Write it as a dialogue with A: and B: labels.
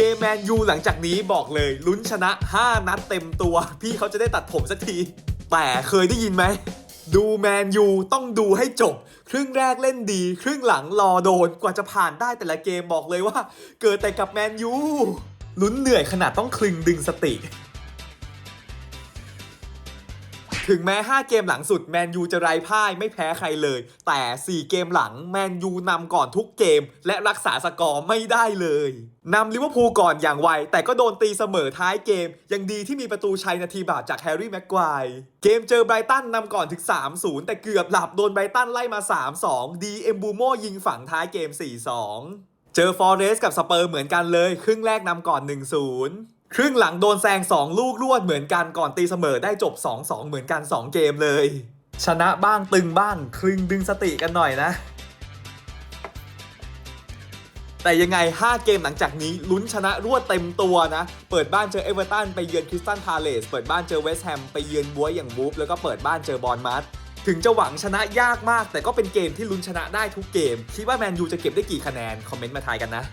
A: เกมแมนยูหลังจากนี้บอกเลยลุ้นชนะ 5 นัดเต็มตัว พี่เขาจะได้ตัดผมสักที แต่เคยได้ยินไหม ดูแมนยูต้องดูให้จบ ครึ่งแรกเล่นดี ครึ่งหลังรอโดนกว่าจะผ่านได้แต่ละเกมบอกเลยว่า เกิดแต่กับแมนยูลุ้นเหนื่อยขนาดต้องคลึงดึงสติ ถึงแม้ 5 เกมหลังสุดแมนยูจะไร้พ่ายไม่แพ้ใครเลย แต่ 4 เกมหลังแมนยูนำก่อนทุกเกม และรักษาสกอร์ไม่ได้เลยนำลิเวอร์พูลก่อนอย่างไว แต่ก็โดนตีเสมอท้ายเกม ยังดีที่มีประตูชัยนาทีบาปจากแฮร์รี่แม็กควายเกมเจอไบรตันนำก่อนถึง 3-0 แต่เกือบหลับโดนไบรตันไล่มา 3-2 ดีเอมบูโมยิงฝั่งท้ายเกม 4-2 เจอฟอเรสกับสเปอร์เหมือนกันเลย ครึ่งแรกนำก่อน 1-0 ครึ่งหลังโดนแซง 2 ลูกรวดเหมือนกันก่อนตีเสมอได้จบ 2-2 เหมือนกัน 2 เกมเลย ชนะบ้างตึงบ้างคลึงดึงสติกันหน่อยนะ แต่ยังไง 5 เกมหลังจากนี้ลุ้นชนะรวดเต็มตัวนะ เปิดบ้านเจอเอเวอร์ตันไปเยือนคริสตันพาเลส เปิดบ้านเจอเวสต์แฮมไปเยือนบัวอย่างวูฟแล้วก็เปิดบ้านเจอบอลมัสถึงจะหวังชนะยากมาก แต่ก็เป็นเกมที่ลุ้นชนะได้ทุกเกม คิดว่าแมนยูจะเก็บได้กี่คะแนน คอมเมนต์มาทายกันนะ